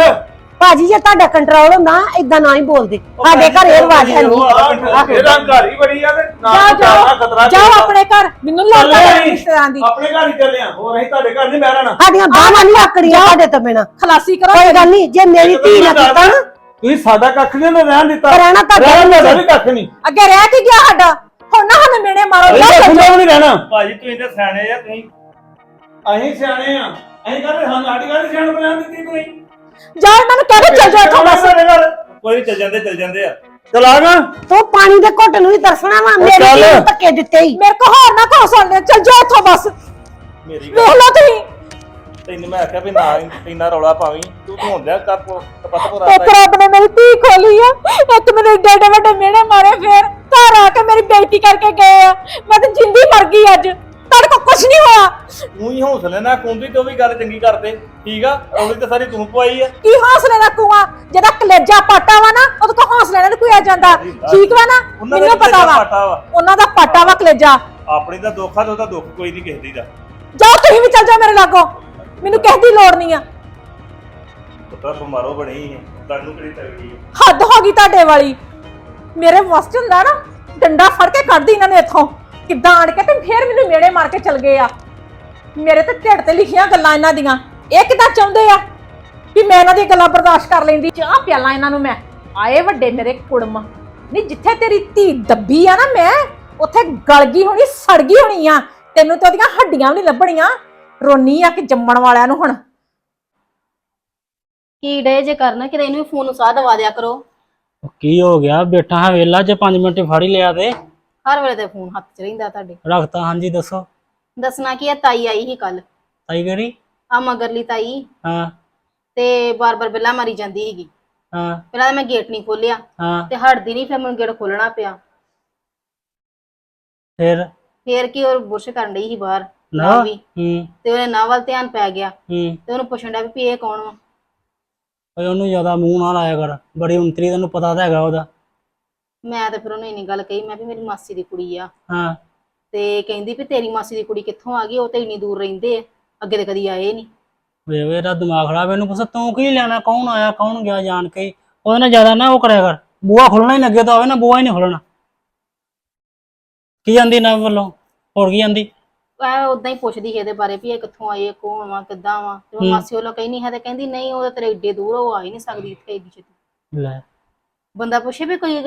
ਭਾਜੀ ਜੇ ਤੁਹਾਡਾ ਕੰਟਰੋਲ ਹੁੰਦਾ ਇਦਾਂ ਨਾ ਹੀ ਬੋਲਦੇ। ਸਾਡੇ ਘਰ ਇਹ ਰਿਵਾਜ ਹੈ ਨਹੀਂ। ਇਹਦਾ ਘਰ ਹੀ ਬੜੀ ਆ ਤੇ ਨਾ ਜਾਣਾ ਖਤਰਾ ਜਾਓ ਆਪਣੇ ਘਰ। ਮੈਨੂੰ ਲੋੜ ਅਸੀਂ। ਰਿਸ਼ਤੇਦਾਰਾਂ ਦੀ। ਆਪਣੇ ਘਰ ਹੀ ਚੱਲੇ ਆ। ਹੋਰ ਅਸੀਂ ਤੁਹਾਡੇ ਘਰ ਨਹੀਂ ਮੈਂ ਰਹਿਣਾ। ਸਾਡੀਆਂ ਬਾਹਾਂ ਨਹੀਂ ਆਕੜੀਆਂ ਤੁਹਾਡੇ ਤੋਂ ਬਿਨਾ। ਖਲਾਸੀ ਕਰੋ ਕੋਈ ਗੱਲ ਨਹੀਂ ਜੇ ਮੇਰੀ ਧੀ ਨਾ ਕੀਤਾ ਤੁਸੀਂ ਸਾਡਾ ਕੱਖ ਨਹੀਂ ਰਹਿਣ ਦਿੱਤਾ। ਰਹਿਣਾ ਤੁਹਾਡਾ ਰਹਿਣ ਦਾ ਕੱਖ ਨਹੀਂ। ਅੱਗੇ ਰਹਿ ਕੀ ਗਿਆ ਸਾਡਾ? ਹੁਣ ਨਾ ਸਾਨੂੰ ਮੇਨੇ ਮਾਰੋ ਚੱਲ ਕਿਉਂ ਨਹੀਂ ਰਹਿਣਾ। ਭਾਜੀ ਤੁਸੀਂ ਤੇ ਸਿਆਣੇ ਆ ਤੁਸੀਂ। ਅਸੀਂ ਸਿਆਣੇ ਆ। ਅਸੀਂ ਕਹਿੰਦੇ ਸਾਨੂੰ ਸਾਡੀ ਗੱਲ ਸਿਆਣ ਬਣਾ ਦਿੱਤੀ ਤੁਸੀਂ। ਜਾ ਇਹਨਾਂ ਨੂੰ ਕਹਿ ਕੇ ਚੱਲ ਜਾ ਇੱਥੋਂ ਬਸ। ਸਾਡੇ ਘਰ ਕੋਈ ਨੀ, ਚੱਲ ਜਾਂਦੇ ਚੱਲ ਜਾਂਦੇ ਆ। ਚਲਾ ਗਾ ਤੂੰ ਪਾਣੀ ਦੇ ਘੁੱਟ ਨੂੰ ਵੀ ਤਰਸਣਾ ਵਾ ਮੇਰੀ ਚੱਲ। ਧੀ ਨੂੰ ਧੱਕੇ ਦਿੱਤੇ ਹੀ। ਮੇਰੇ ਕੋ ਹੋਰ ਨਾ ਕੋ ਸੁਣਨੇ ਚੱਲ ਜਾ ਇੱਥੋਂ ਬਸ। ਮੇਰੀ ਵੇਖ ਗੱਲ ਲਓ ਤੁਸੀਂ। ਤੈਨੂੰ ਮੈਂ ਆਖਿਆ ਵੀ ਨਾ ਇੰਨਾ ਰੌਲਾ ਪਾਵੀਂ ਤੂੰ ਤੂੰ ਹੁੰਦਿਆ ਕਰ ਪਤਾ ਪੋ ਇੱਕ ਰੱਬ ਨੇ ਮੇਰੀ ਧੀ ਖੋਲੀ ਆ ਇੱਕ ਮੈਨੂੰ ਏਡੇ ਏਡੇ ਵੱਡੇ ਮਿਹਣੇ ਮਾਰੇ ਫੇਰ ਘਰ ਆ ਕੇ ਮੇਰੀ ਬੇਇੱਜ਼ਤੀ ਕਰਕੇ ਗਏ ਆ ਮੈਂ ਤਾਂ ਜਿੰਦੀ ਮਰ ਗਈ ਅੱਜ। ਤੁਹਾਡੇ ਕੋ ਕੁਝ ਨਹੀਂ ਹੋਇਆ। ਤੂੰ ਹੀ ਹੌਸਲੇ ਨਾਲ ਕੁੰਦੀ ਤੇ ਉਹ ਵੀ ਗੱਲ ਚੰਗੀ ਕਰਦੇ। ਠੀਕ ਆ? ਰੌਲੀ ਤੇ ਸਾਰੀ ਤੂੰ ਪਵਾਈ ਆ। ਕੀ ਹੌਸਲੇ ਕੂਆ ਜਿਹਦਾ ਕਲੇਜਾ ਪਾਟਾ ਵਾ ਨਾ ਉਹਦੇ ਕੋ ਹੌਸਲੇ ਨਾਲ ਕੋਈ ਆ ਜਾਂਦਾ। ਠੀਕ ਵਾ ਨਾ? ਉਹਨਾਂ ਦਾ ਮੈਨੂੰ ਪਤਾ ਵਾ। ਪਾਟਾ ਵਾ। ਉਹਨਾਂ ਦਾ ਪਾਟਾ ਵਾ ਕਲੇਜਾ। ਆਪਣੀ ਦਾ ਦੁੱਖ ਆ ਤੇ ਉਹਦਾ ਦੁੱਖ ਕੋਈ ਨਹੀਂ ਕਿਸੇ ਦੀ ਦਾ। ਜਾਓ ਤੁਸੀਂ ਵੀ ਚੱਲ ਜਾਓ ਮੇਰੇ ਲਾਗੋਂ। ਮੈਨੂੰ ਕਿਸੇ ਦੀ ਲੋੜ ਨਹੀਂ ਆ। ਪੁੱਤਰਾ ਬਿਮਾਰੋ ਬਣੀ ਹੈ ਕਿਹੜੀ ਹੈ ਹੱਦ ਹੋ ਗਈ ਤੁਹਾਡੇ ਵਾਲੀ। ਮੇਰੇ ਵਸਤ ਹੁੰਦਾ ਨਾ ਡੰਡਾ ਫੜ ਕੇ ਕੱਢਦੀ ਇਹਨਾਂ ਨੇ ਇੱਥੋਂ। ਕਿੱਦਾਂ ਆਣ ਕੇ ਤੇ ਫੇਰ ਮੈਨੂੰ ਮੇੜੇ ਮਾਰ ਕੇ ਚਲ ਗਏ ਆ। ਮੇਰੇ ਤੇ ਢਿੱਡ ਤੇ ਲਿਖੀਆਂ ਗੱਲਾਂ ਇਹਨਾਂ ਦੀਆਂ। ਇਹ ਕਿੱਦਾਂ ਚਾਹੁੰਦੇ ਆ ਵੀ ਮੈਂ ਇਹਨਾਂ ਦੀਆਂ ਗੱਲਾਂ ਬਰਦਾਸ਼ਤ ਕਰ ਲੈਂਦੀ? ਚਾਹ ਪਿਆਲਾਂ ਇਹਨਾਂ ਨੂੰ ਮੈਂ। ਆਏ ਵੱਡੇ ਮੇਰੇ ਕੁੜਮ। ਨਹੀਂ, ਜਿੱਥੇ ਤੇਰੀ ਧੀ ਦੱਬੀ ਆ ਨਾ ਮੈਂ, ਉੱਥੇ ਗਲ ਗਈ ਹੋਣੀ, ਸੜ ਗਈ ਹੋਣੀ ਆ। ਤੈਨੂੰ ਤੇ ਉਹਦੀਆਂ ਹੱਡੀਆਂ ਵੀ ਨਹੀਂ ਲੱਭਣੀਆਂ। ਰੋਨੀ ਆ ਕਿ ਜੰਮਣ ਵਾਲਿਆਂ ਨੂੰ ਹੁਣ। ਕੀ ਡੇ ਜੇ ਕਰਨਾ, ਕਿਤੇ ਇਹਨੂੰ ਵੀ ਫੋਨ ਉਸਾਹ ਦਵਾ ਦਿਆ ਕਰੋ। ਉਹ ਕੀ ਹੋ ਗਿਆ? ਬੈਠਾ ਹਾਂ ਵੇਲਾ ਜੇ 5 ਮਿੰਟ ਫੜ ਹੀ ਲਿਆ ਤੇ। ਹਰ ਵੇਲੇ ਤੇ ਫੋਨ ਹੱਥ 'ਚ ਰਹਿੰਦਾ ਤੁਹਾਡੇ। ਰੱਖਤਾ ਹਾਂਜੀ ਦੱਸੋ। ਦੱਸਣਾ ਕੀ ਆ ਤਾਈ ਆਈ ਸੀ ਕੱਲ ਤਾਈ ਕਰੀ ਆ ਮਗਰਲੀ ਤਾਈ। ਹਾਂ। ਤੇ ਬਾਰ-ਬਾਰ ਬਿੱਲਾ ਮਾਰੀ ਜਾਂਦੀ ਸੀਗੀ। ਹਾਂ। ਪਹਿਲਾਂ ਤਾਂ ਮੈਂ ਗੇਟ ਨਹੀਂ ਖੋਲਿਆ ਹਾਂ। ਤੇ ਹਟਦੀ ਨਹੀਂ ਫਿਰ ਮੈਨੂੰ ਗੇਟ ਖੋਲਣਾ ਪਿਆ। ਫਿਰ? ਫੇਰ ਕੀ ਉਹ ਬੁਰਸ਼ ਕਰਨ ਡਈ ਸੀ ਬਾਹਰ ਨਾ। ਵੀ। ਹੂੰ। ਤੇ ਉਹਨੇ ਨਾ ਵੱਲ ਧਿਆਨ ਪੈ ਗਿਆ। ਹੂੰ। ਤੇ ਉਹਨੂੰ ਪੁੱਛਣ ਡਿਆ ਵੀ ਵੀ ਇਹ ਕੌਣ ਵਾ? ਓਏ ਉਹਨੂੰ ਜ਼ਿਆਦਾ ਮੂੰਹ ਨਾ ਲਾਇਆ ਕਰ ਬੜੀ ਉਂਤਰੀ ਤੈਨੂੰ ਪਤਾ ਤਾਂ ਹੈਗਾ ਉਹਦਾ। ਮੈਂ ਤਾਂ ਫਿਰ ਉਹਨੂੰ ਇੰਨੀ ਗੱਲ ਕਹੀ ਮੈਂ ਵੀ ਮੇਰੀ ਮਾਸੀ ਦੀ ਕੁੜੀ ਆ। ਹਾਂ। ਤੇ ਕਹਿੰਦੀ ਵੀ ਤੇਰੀ ਮਾਸੀ ਦੀ ਕੁੜੀ ਕਿੱਥੋਂ ਆ ਗਈ ਉਹ ਤੇ ਇੰਨੀ ਦੂਰ ਰਹਿੰਦੇ ਆ ਅੱਗੇ ਤੇ ਕਦੀ ਆਏ ਨਹੀਂ ਵੇ ਵੇ ਇਹਦਾ ਦਿਮਾਗ ਖਰਾਬ ਇਹਨੂੰ ਪੁੱਛ ਤੂੰ ਕੀ ਲੈਣਾ ਕੌਣ ਆਇਆ ਕੌਣ ਗਿਆ ਜਾਣ ਕੇ? ਉਹਦੇ ਨਾਲ ਜ਼ਿਆਦਾ ਨਾ ਉਹ ਕਰਿਆ ਕਰ ਬੂਆ ਖੁੱਲਣਾ ਹੀ ਲੱਗੇ ਤਾਂ ਹੋਵੇ ਨਾ ਬੂਆ ਹੀ ਨਹੀਂ ਖੁੱਲਣਾ। ਕੀ ਜਾਂਦੀ ਨਾ ਵੱਲੋਂ? ਹੋਰ ਕੀ ਜਾਂਦੀ ਐ ਉਦਾਂ ਹੀ ਪੁੱਛਦੀ ਸੀ ਇਹਦੇ ਬਾਰੇ ਵੀ ਇਹ ਕਿੱਥੋਂ ਆਏ ਇਹ ਕੌਣ ਵਾ ਕਿੱਦਾਂ ਵਾ? ਤੇ ਮੈਂ ਹੂੰ। ਮਾਸੀ ਵੱਲੋਂ ਕਹੀ ਨਹੀਂ ਹੈ ਤੇ ਕਹਿੰਦੀ ਨਹੀਂ ਉਹ ਤਾਂ ਤੇਰੇ ਏਡੇ ਦੂਰ ਆ, ਉਹ ਆ ਹੀ ਨਹੀਂ ਸਕਦੀ ਇੱਥੇ ਏਡੀ ਛੇਤੀ। ਲੈ। ਬੰਦਾ ਪੁੱਛੇ ਵੀ ਕੋਈ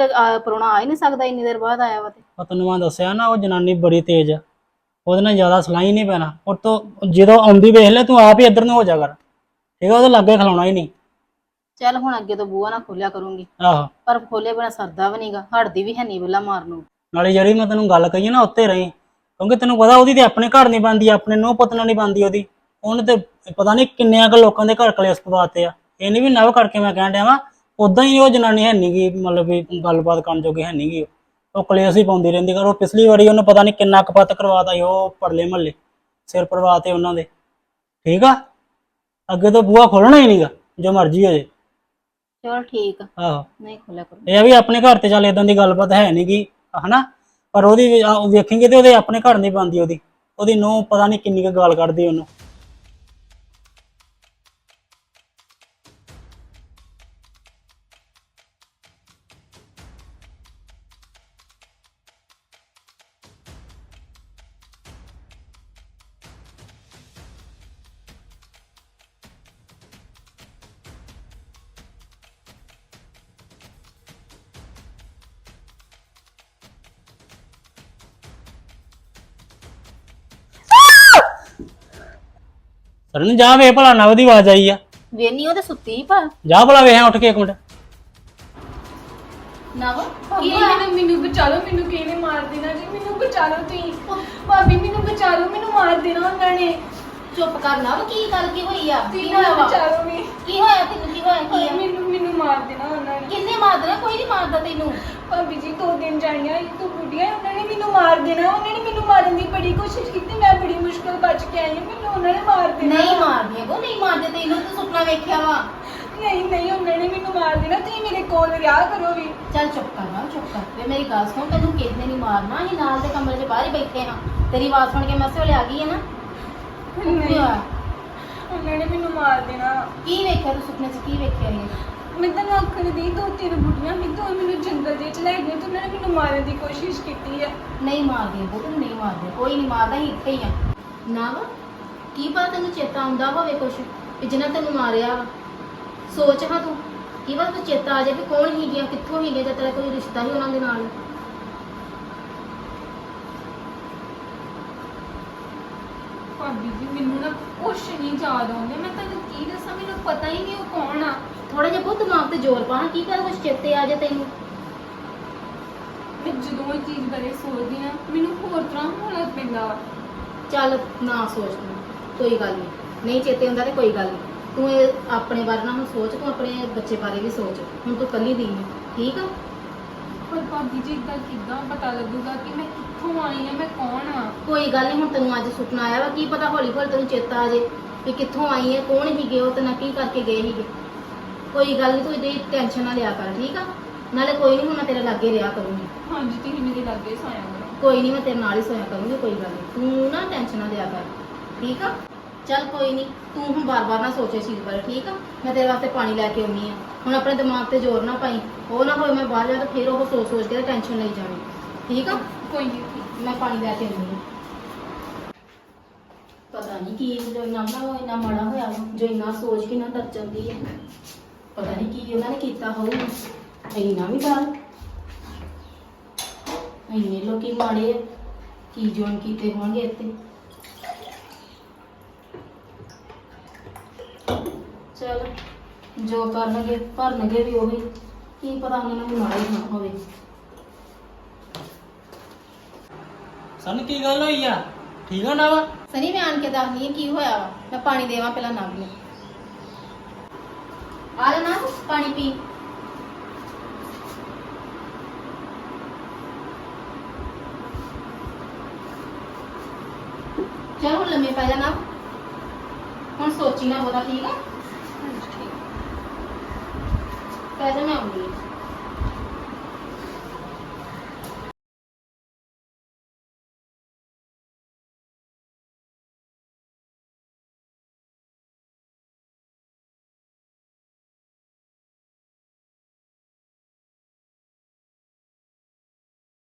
ਪਰੋਣਾ ਆ ਹੀ ਨਹੀਂ ਸਕਦਾ ਇੰਨੀ ਦੇਰ ਬਾਅਦ ਆਇਆ ਵਾ ਤੇ। ਉਹ ਤੈਨੂੰ ਮੈਂ ਦੱਸਿਆ ਨਾ ਉਹ ਜਨਾਨੀ ਬੜੀ ਤੇਜ਼ ਆ। ਉਹਦੇ ਨਾਲ ਜ਼ਿਆਦਾ ਸਲਾਈ ਨਹੀਂ ਪੈਣਾ। ਉਹ ਤੋਂ ਜਦੋਂ ਆਉਂਦੀ ਵੇਖ ਲੈ ਤੂੰ ਆਪ ਹੀ ਇੱਧਰ ਨੂੰ ਹੋ ਜਾ ਕਰ। ਠੀਕ ਆ ਉਹਦੇ ਲਾਗੇ ਖਲਾਉਣਾ ਹੀ ਨਹੀਂ। ਚੱਲ ਹੁਣ ਅੱਗੇ ਤੋਂ ਬੂਆ ਨਾ ਖੋਲਿਆ ਕਰੂੰਗੀ। ਆਹੋ। ਪਰ ਖੋਲੇ ਬਿਨਾ ਸਰਦਾ ਵੀ ਨਹੀਂਗਾ ਹਟਦੀ ਵੀ ਹੈ ਨਹੀਂ ਬਿੱਲਾ ਮਾਰਨ ਨੂੰ। ਨਾਲੇ ਜਿਹੜੀ ਮੈਂ ਤੈਨੂੰ ਗੱਲ ਕਹੀ ਆ ਨਾ ਉੱਤੇ ਰਹੀ। ਕਿਉਂਕਿ ਤੈਨੂੰ ਪਤਾ ਉਹਦੀ ਤੇ ਆਪਣੇ ਘਰ ਨਹੀਂ ਬੰਦੀ ਆਪਣੇ ਨੂੰ ਪਤਨਾ ਨਹੀਂ ਬੰਦੀ ਉਹਦੀ। ਉਹਨੇ ਤੇ ਪਤਾ ਨਹੀਂ ਕਿੰਨਿਆਂ ਕੁ ਲੋਕਾਂ ਦੇ ਘਰ ਕਲੇਸ਼ ਪਵਾਤੇ ਆ। ਇਹ ਨਹੀਂ ਵੀ ਨਵ ਕਰਕੇ ਮੈਂ ਕਹਿਣ ਡਿਆ ਵਾਂ ਉਦਾਂ ਹੀ ਉਹ ਜਨਾਨੀ ਹੈ ਨੀ ਗੀ ਮਤਲਬ ਵੀ ਗੱਲਬਾਤ ਕਰਨ ਜੋਗੀ ਹੈ ਨੀ ਗੀ ਉਹ। ਕਲੇਸ਼ ਹੀ ਪਾਉਂਦੀ ਰਹਿੰਦੀ ਕਰ ਉਹ ਪਿਛਲੀ ਵਾਰੀ ਉਹਨੇ ਪਤਾ ਨਹੀਂ ਕਿੰਨਾ ਕਪੱਤ ਕਰਵਾਤਾ ਸੀ ਉਹ ਪਰਲੇ ਮਹੱਲੇ ਸਿਰ ਪਰਵਾਤੇ ਉਹਨਾਂ ਦੇ। ਠੀਕ ਆ? ਅੱਗੇ ਤੋਂ ਬੂਹਾ ਖੋਲਣਾ ਹੀ ਨਹੀਂਗਾ ਜੋ ਮਰਜ਼ੀ ਹੋ ਜੇ। ਚਲ ਠੀਕ ਆ। ਆਹੋ। ਨਹੀਂ ਖੋਲਿਆ ਕਰੋ। ਇਹ ਆ ਵੀ ਆਪਣੇ ਘਰ ਤੇ ਚੱਲ ਇਦਾਂ ਦੀ ਗੱਲਬਾਤ ਹੈ ਨੀ ਗੀ ਹਨਾ? ਪਰ ਉਹਦੀ ਵੀ- ਆ ਉਹ ਤੇ ਉਹਦੇ ਆਪਣੇ ਘਰ ਨਹੀਂ ਬੰਦੀ ਉਹਦੀ। ਉਹਦੀ ਨੂੰ ਪਤਾ ਨਹੀਂ ਕਿੰਨੀ ਕੁ ਗਾਲ ਕੱਢਦੀ ਉਹਨੂੰ। ਸਰਨ ਜਾ ਵੇ ਭਲਾ ਨਵ ਦੀ ਆਵਾਜ਼ ਆਈ ਆ। ਵੇਨੀ ਉਹ ਤੇ ਸੁੱਤੀ ਪਰ ਜਾ ਭਲਾ ਵੇਹਾਂ ਉੱਠ ਕੇ ਇੱਕ ਮਿੰਟ। ਨਵ ਕੀ ਮੈਨੂੰ ਮੈਨੂੰ ਬਚਾ ਲਓ ਮੈਨੂੰ ਕਿਹਨੇ ਮਾਰ ਦੇਣਾ ਜੀ? ਮੈਨੂੰ ਬਚਾ ਲਓ ਤੁਸੀਂ। ਭਾਬੀ ਮੈਨੂੰ ਬਚਾ ਲਓ ਮੈਨੂੰ ਮਾਰ ਦੇਣਾ ਉਹਨਾਂ ਨੇ। ਚੁੱਪ ਕਰ ਨਵ ਕੀ ਗੱਲ ਕੀ ਹੋਈ ਆ? ਕੀ ਤੁਸੀਂ ਹੋਇਆ ਮੈਨੂੰ ਵਾ? ਬਚਾ ਲਓ ਵੀ। ਕੀ ਹੋਇਆ ਤੈਨੂੰ ਕੀ ਹੋਇਆ ਕੀ ਆ? ਮੈਨੂੰ ਮੈਨੂੰ ਮਾਰ ਦੇਣਾ ਉਹਨਾਂ ਨੇ ਕਿੰਨੇ ਮਾਰਦਾ ਕੋਈ ਨਹੀਂ ਮਾਰਦਾ ਤੈਨੂੰ। ਭਾਬੀ ਜੀ ਦੋ ਦਿਨ ਜਾਈਆਂ ਇੱਕ ਤੋਂ ਬੁੱਢੀਆਂ ਉਹਨਾਂ ਨੇ ਮੈਨੂੰ ਮਾਰ ਦੇਣਾ ਉਹਨਾਂ ਨੇ ਮੈਨੂੰ ਮਾਰਨ ਦੀ ਬੜੀ ਕੋਸ਼ਿਸ਼ ਕੀਤੀ ਮੈਂ ਬੜੀ ਮੁਸ਼ਕਲ ਬਚ ਕੇ ਆਈ ਹਾਂ ਮੈਨੂੰ ਉਹਨਾਂ ਨੇ ਮਾਰ ਦੇਣਾ। ਨਹੀਂ ਮਾਰਦੇ ਉਹ ਨਹੀਂ ਮਾਰਦੇ ਤੈਨੂੰ ਤੂੰ ਸੁਪਨਾ ਵੇਖਿਆ ਵਾ। ਨਹੀਂ ਨਹੀਂ ਉਹਨਾਂ ਨੇ ਮੈਨੂੰ ਮਾਰ ਦੇਣਾ ਤੁਸੀਂ ਮੇਰੇ ਕੋਲ ਰਿਹਾ ਕਰੋ ਵੀ। ਚੱਲ ਚੁੱਪ ਕਰ ਨਾ ਚੁੱਪ ਕਰ। ਵੇ ਮੇਰੀ ਗੱਲ ਸੁਣ ਤੈਨੂੰ ਕਿਸੇ ਨੇ ਨਹੀਂ ਮਾਰਨਾ ਅਸੀਂ ਨਾਲ ਦੇ ਕਮਰੇ 'ਚ ਬਾਹਰ ਹੀ ਬੈਠੇ ਹਾਂ। ਤੇਰੀ ਆਵਾਜ਼ ਸੁਣ ਕੇ ਮੈਂ ਵੇਲੇ ਆ ਗਈ ਹੈ ਨਾ। ਕੀ ਨਹੀਂ ਹੋਇਆ ਉਹਨਾਂ ਨੇ ਮੈਨੂੰ ਮਾਰ ਦੇਣਾ। ਕੀ ਵੇਖਿਆ ਤੂੰ ਸੁਪਨੇ 'ਚ ਕੀ ਵੇਖਿਆ ਇਹ? ਮੈਂ ਤਾਂ ਅੱਖ ਦੀ ਦੋ ਤਿੰਨ ਬੁੱਢੀਆਂ ਵੀ ਤੋਂ ਮੈਨੂੰ ਜੰਗਲ ਦੇ ਚ ਲੈ ਗਏ ਤੇ ਉਹਨਾਂ ਨੇ ਮੈਨੂੰ ਮਾਰਨ ਦੀ ਕੋਸ਼ਿਸ਼ ਕੀਤੀ ਹੈ ਨਹੀਂ ਮਾਰਦੇ ਪੁੱਤ ਨਹੀਂ ਮਾਰਦੇ ਕੋਈ ਨਹੀਂ ਮਾਰਦਾ ਇੱਥੇ ਹੀ ਆ। ਨਾ ਵਾ ਕੀ ਪਤਾ ਤੈਨੂੰ ਚੇਤਾ ਆਉਂਦਾ ਹੋਵੇ ਕੁਛ ਵੀ ਜਿਹਨਾਂ ਤੈਨੂੰ ਮਾਰਿਆ ਵਾ। ਸੋਚ ਹਾਂ ਤੂੰ ਕੀ ਪਤਾ ਤੈਨੂੰ ਚੇਤਾ ਆ ਜਾਏ ਵੀ ਕੌਣ ਹੀ ਗਿਆ ਕਿੱਥੋਂ ਹੀ ਗਿਆ ਜਾਂ ਤੇਰਾ ਕੋਈ ਰਿਸ਼ਤਾ ਹੀ ਉਹਨਾਂ ਦੇ ਨਾਲ। ਭਾਬੀ ਜੀ ਮੈਨੂੰ ਨਾ ਕੁਛ ਨਹੀਂ ਯਾਦ ਆਉਂਦਾ। ਮੈਂ ਤੁਹਾਨੂੰ ਕੀ ਦੱਸਾਂ ਮੈਨੂੰ ਪਤਾ ਹੀ ਨਹੀਂ ਉਹ ਕੌਣ ਆ। ਥੋੜਾ ਜਿਹਾ ਪੁੱਤ ਦਿਮਾਗ ਤੇ ਜ਼ੋਰ ਪਾ ਕੀ ਪਤਾ ਕੁਛ ਚੇਤੇ ਆ ਜਾਏ ਤੈਨੂੰ। ਮੈਂ ਜਦੋਂ ਇਹ ਚੀਜ਼ ਬਾਰੇ ਸੋਚਦੀ ਆ ਮੈਨੂੰ ਹੋਰ ਤਰ੍ਹਾਂ ਹੋਣ ਪੈਂਦਾ ਵਾ। ਚੱਲ ਨਾ ਸੋਚ ਤੂੰ ਕੋਈ ਗੱਲ ਨਹੀਂ। ਨਹੀਂ ਚੇਤੇ ਹੁੰਦਾ ਤੇ ਕੋਈ ਗੱਲ ਨਹੀਂ। ਤੂੰ ਇਹ ਆਪਣੇ ਬਾਰੇ ਨਾ ਹੁਣ ਸੋਚ ਤੂੰ ਆਪਣੇ ਬੱਚੇ ਬਾਰੇ ਵੀ ਸੋਚ। ਹੁਣ ਤੂੰ ਕੱਲੀ ਦੀ ਹੈ ਠੀਕ ਆ? ਪਰ ਭਾਬੀ ਜੀ ਇਦਾਂ ਕਿੱਦਾਂ ਪਤਾ ਲੱਗੂਗਾ ਕਿ ਮੈਂ ਕਿੱਥੋਂ ਆਈ ਆ ਮੈਂ ਕੌਣ ਆ ਕੋਈ ਗੱਲ ਨਹੀਂ ਹੁਣ ਤੈਨੂੰ ਅੱਜ ਸੁਪਨਾ ਆਇਆ ਵਾ ਕੀ ਪਤਾ ਹੌਲੀ ਹੌਲੀ ਤੈਨੂੰ ਚੇਤਾ ਆ ਜੇ ਵੀ ਕਿੱਥੋਂ ਆਈ ਹੈ ਕੌਣ ਹੀਗੇ ਉਹ ਤੇ ਨਾ ਕੀ ਕਰਕੇ ਗਏ ਹੀਗੇ ਕੋਈ ਗੱਲ ਨਹੀਂ ਤੂੰ ਇਹਦੀ ਟੈਨਸ਼ਨ ਨਾ ਲਿਆ ਕਰ ਠੀਕ ਆ? ਨਾਲੇ ਕੋਈ ਨਹੀਂ ਹੁਣ ਮੈਂ ਤੇਰੇ ਲਾਗੇ ਰਿਹਾ ਕਰੂੰਗੀ। ਹਾਂਜੀ ਤੁਸੀਂ ਮੇਰੇ ਲਾਗੇ ਸੋਇਆ ਕਰੋ। ਕੋਈ ਨਹੀਂ ਮੈਂ ਤੇਰੇ ਨਾਲ ਹੀ ਸੋਇਆ ਕਰੂੰਗੀ ਕੋਈ ਗੱਲ ਨਹੀਂ ਤੂੰ ਨਾ ਟੈਨਸ਼ਨ ਨਾ ਲਿਆ ਕਰ ਠੀਕ ਆ? ਚੱਲ ਕੋਈ ਨਹੀਂ ਤੂੰ ਹੁਣ ਬਾਰ-ਬਾਰ ਨਾ ਸੋਚੇ ਇਸ ਚੀਜ਼ ਬਾਰੇ ਠੀਕ ਆ? ਮੈਂ ਤੇਰੇ ਵਾਸਤੇ ਪਾਣੀ ਲੈ ਕੇ ਆਉਣੀ ਆ। ਹੁਣ ਆਪਣੇ ਦਿਮਾਗ ਤੇ ਜ਼ੋਰ ਨਾ ਪਾਈ। ਉਹ ਨਾ ਹੋਏ ਮੈਂ ਬਾਹਰ ਜਾ ਕੇ ਫਿਰ ਉਹ ਸੋਚ-ਸੋਚ ਕੇ ਟੈਨਸ਼ਨ ਲਈ ਜਾਵੀਂ ਠੀਕ ਆ? ਕੋਈ ਨਹੀਂ ਮੈਂ ਪਾਣੀ ਲੈ ਕੇ ਆਉਂਦੀ ਹਾਂ ਪਤਾ ਨਹੀਂ ਕੀ ਜੋ ਇੰਨਾ ਨਾ ਇੰਨਾ ਮਾੜਾ ਹੋਇਆ ਵਾ, ਜੋ ਇੰਨਾ ਸੋਚ ਕੇ ਨਾ ਡਰ ਜਾਂਦੀ ਹੈ ਪਤਾ ਨਹੀਂ ਕੀ ਉਹਨਾਂ ਨੇ ਕੀਤਾ ਹੋਊਗਾ ਇੰਨਾ ਵੀ ਡਰ। ਇੰਨੇ ਲੋਕੀ ਮਾੜੇ ਆ। ਕੀ ਜੋਨ ਕੀਤੇ ਹੋਣਗੇ ਇੱਥੇ? ਚਲ ਜੋ ਕਰਨਗੇ ਭਰਨਗੇ ਵੀ ਉਹੀ। ਕੀ ਪਤਾ ਉਹਨਾਂ ਨੂੰ ਵੀ ਮਾੜਾ ਹੀ ਨਾ ਹੋਵੇ। ਸਨ ਕੀ ਗੱਲ ਹੋਈ ਆ? ਠੀਕ ਆ ਨਵ ਸਨੀ ਮੈਂ ਆਣ ਕੇ ਦੱਸਦੀ ਹਾਂ ਕੀ ਹੋਇਆ ਵਾ। ਮੈਂ ਪਾਣੀ ਦੇਵਾਂ ਪਹਿਲਾਂ ਨਾ ਵੀ ਆ ਲੈ ਨਾ। ਪਾਣੀ ਪੀ ਚਲ ਹੁਣ ਲੰਮੇ ਪੈ ਜਾ ਨਾ ਹੁਣ ਸੋਚੀ ਨਾ ਬਹੁਤਾ ਠੀਕ ਆ ਪੈ ਜਾ ਮੈਂ ਆਉਂਦੀ ਹਾਂ।